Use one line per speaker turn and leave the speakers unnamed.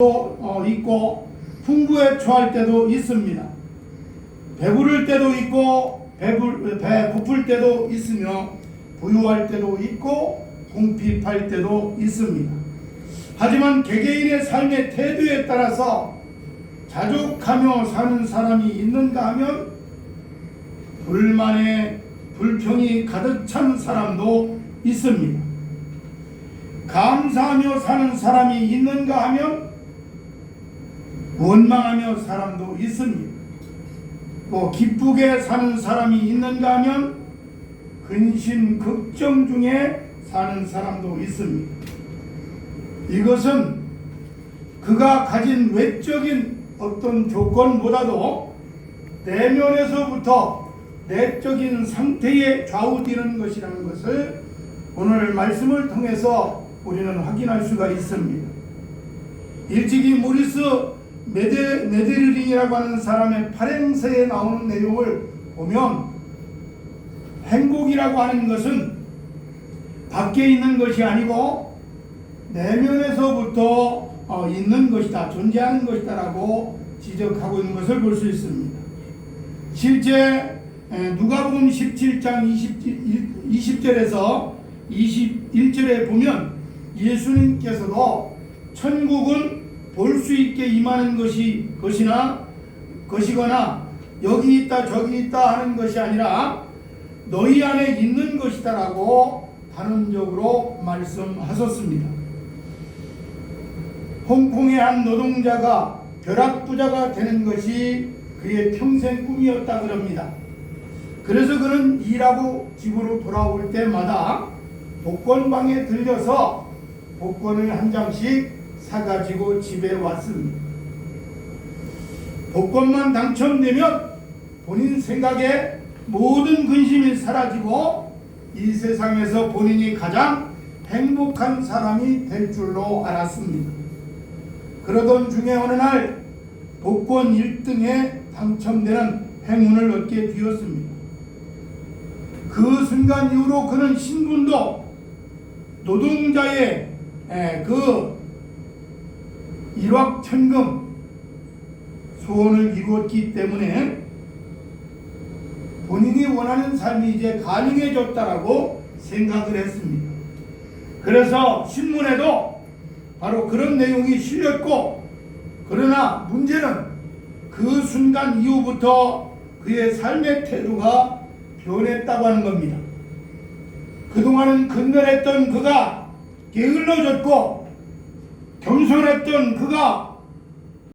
어, 있고 풍부에 처할 때도 있습니다. 배부를 때도 있고 배불, 배 고플 때도 있으며 부유할 때도 있고 궁핍할 때도 있습니다. 하지만 개개인의 삶의 태도에 따라서 자족하며 사는 사람이 있는가 하면 불만에 불평이 가득 찬 사람도 있습니다. 감사하며 사는 사람이 있는가 하면 원망하며 사람도 있습니다. 또 기쁘게 사는 사람이 있는가 하면 근심 걱정 중에 사는 사람도 있습니다. 이것은 그가 가진 외적인 어떤 조건보다도 내면에서부터 내적인 상태에 좌우되는 것이라는 것을 오늘 말씀을 통해서 우리는 확인할 수가 있습니다. 일찍이 모리스 메데, 메데르링이라고 하는 사람의 발행서에 나오는 내용을 보면 행복이라고 하는 것은 밖에 있는 것이 아니고 내면에서부터 어, 있는 것이다, 존재하는 것이다라고 지적하고 있는 것을 볼 수 있습니다. 실제 에, 누가복음 17장 20, 20절에서 21절에 보면 예수님께서도 천국은 볼 수 있게 임하는 것이 것이나 것이거나 여기 있다 저기 있다 하는 것이 아니라 너희 안에 있는 것이다라고 단언적으로 말씀하셨습니다. 홍콩의 한 노동자가 벼락부자가 되는 것이 그의 평생 꿈이었다 그럽니다. 그래서 그는 일하고 집으로 돌아올 때마다 복권방에 들려서 복권을 한 장씩 사가지고 집에 왔습니다. 복권만 당첨되면 본인 생각에 모든 근심이 사라지고 이 세상에서 본인이 가장 행복한 사람이 될 줄로 알았습니다. 그러던 중에 어느 날 복권 1등에 당첨되는 행운을 얻게 되었습니다. 그 순간 이후로 그는 신분도 노동자의 에, 그 일확천금 소원을 이루었기 때문에 본인이 원하는 삶이 이제 가능해졌다라고 생각을 했습니다. 그래서 신문에도 바로 그런 내용이 실렸고 그러나 문제는 그 순간 이후부터 그의 삶의 태도가 변했다고 하는 겁니다. 그동안은 근면했던 그가 게을러졌고 겸손했던 그가